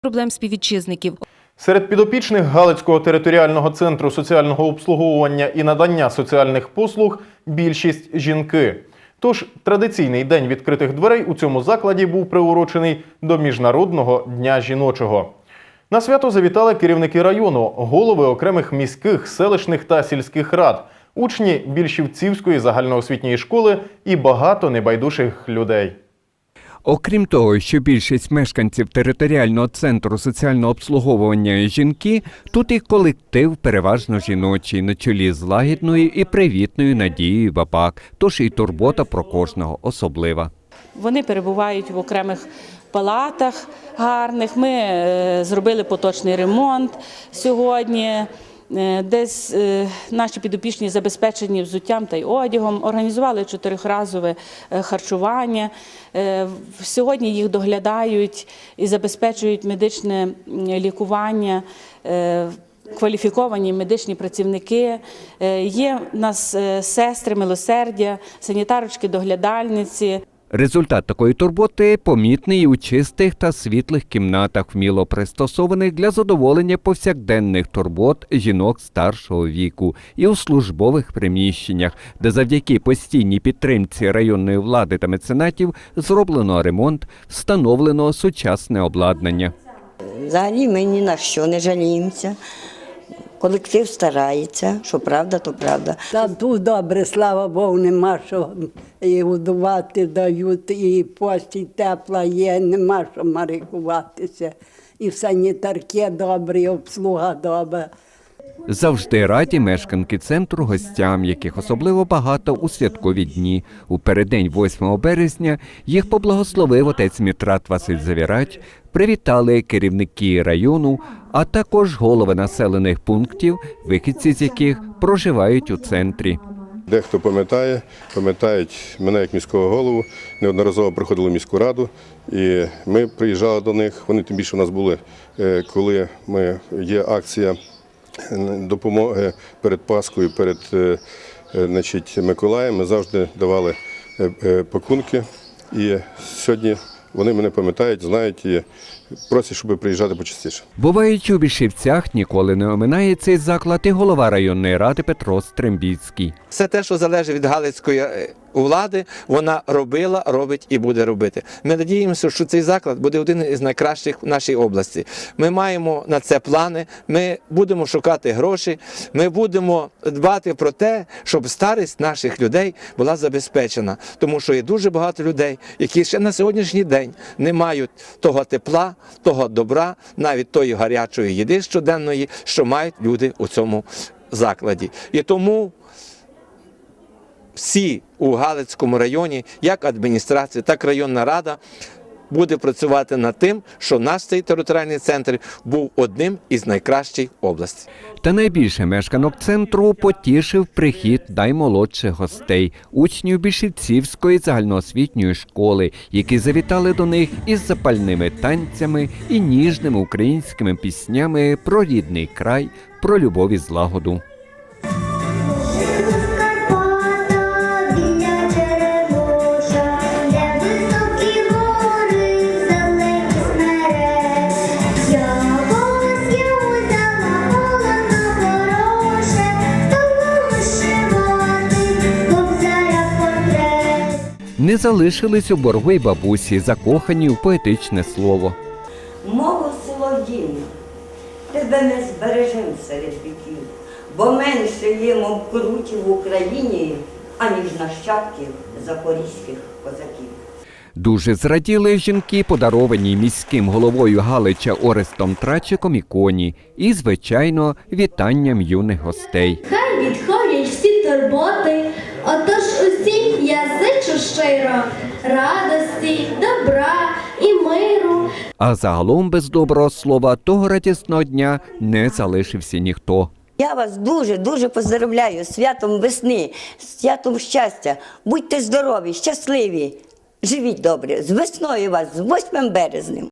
проблем співвітчизників. Серед підопічних Галицького територіального центру соціального обслуговування і надання соціальних послуг більшість жінки. Тож традиційний день відкритих дверей у цьому закладі був приурочений до Міжнародного дня жіночого. На свято завітали керівники району, голови окремих міських, селищних та сільських рад, учні Більшівцівської загальноосвітньої школи і багато небайдужих людей. Окрім того, що більшість мешканців територіального центру соціального обслуговування жінки, тут і колектив переважно жіночий, на чолі з лагідною і привітною Надією Бабак, тож і турбота про кожного особлива. Вони перебувають в окремих палатах гарних. Ми е, зробили поточний ремонт сьогодні. Е, Десь е, наші підопічні забезпечені взуттям та й одягом, організували чотирьохразове е, харчування. Сьогодні їх доглядають і забезпечують медичне лікування. Кваліфіковані медичні працівники, є в нас сестри милосердя, санітарочки, доглядальниці. Результат такої турботи помітний у чистих та світлих кімнатах, вміло пристосованих для задоволення повсякденних турбот жінок старшого віку, і у службових приміщеннях, де завдяки постійній підтримці районної влади та меценатів зроблено ремонт, встановлено сучасне обладнання. Взагалі ми ні на що не жаліємося. Колектив старається, що правда, то правда. Та тут добре, слава Богу, нема що і годувати дають, і пості тепла є, нема що марикуватися. І в санітарки добрі, і обслуга добра. Завжди раді мешканки центру гостям, яких особливо багато у святкові дні. У переддень 8 березня їх поблагословив отець Мітрат Василь Завірач, привітали керівники району, а також голови населених пунктів, вихідці з яких проживають у центрі. Дехто пам'ятає, пам'ятають мене як міського голову, неодноразово приходили в міську раду, і ми приїжджали до них. Вони тим більше у нас були, е, коли ми, є акція е, допомоги перед Паскою, перед е, значить, Миколаєм. Ми завжди давали пакунки. І сьогодні вони мене пам'ятають, знають і просять, щоб приїжджати почастіше. Бувають у Бішівцях, ніколи не оминає цей заклад і голова районної ради Петро Стрембіцький. Все те, що залежить від Галицької влади, вона робила, робить і буде робити. Ми надіємося, що цей заклад буде один із найкращих в нашій області. Ми маємо на це плани. Ми будемо шукати гроші. Ми будемо дбати про те, щоб старість наших людей була забезпечена, тому що є дуже багато людей, які ще на сьогоднішній день не мають того тепла, того добра, навіть тої гарячої їди щоденної, що мають люди у цьому закладі. І тому всі у Галицькому районі, як адміністрація, так і районна рада, буде працювати над тим, що наш цей територіальний центр був одним із найкращих області. Та найбільше мешканок центру потішив прихід наймолодших гостей, учнів Бішівцівської загальноосвітньої школи, які завітали до них із запальними танцями і ніжними українськими піснями про рідний край, про любов і злагоду. Не залишились у боргу й бабусі, закохані у поетичне слово. Мову солов'їну, тебе ми збережем серед віків, бо менше є, мов круті в Україні, аніж нащадків запорізьких козаків. Дуже зраділи жінки, подаровані міським головою Галича Орестом Трачиком іконі, і, звичайно, вітанням юних гостей. Хай відходять всі турботи, отож усім я щиро радості, добра і миру. А загалом без доброго слова того радісного дня не залишився ніхто. Я вас дуже дуже поздравляю з святом весни, з святом щастя. Будьте здорові, щасливі, живіть добре. З весною вас, з 8 березнем.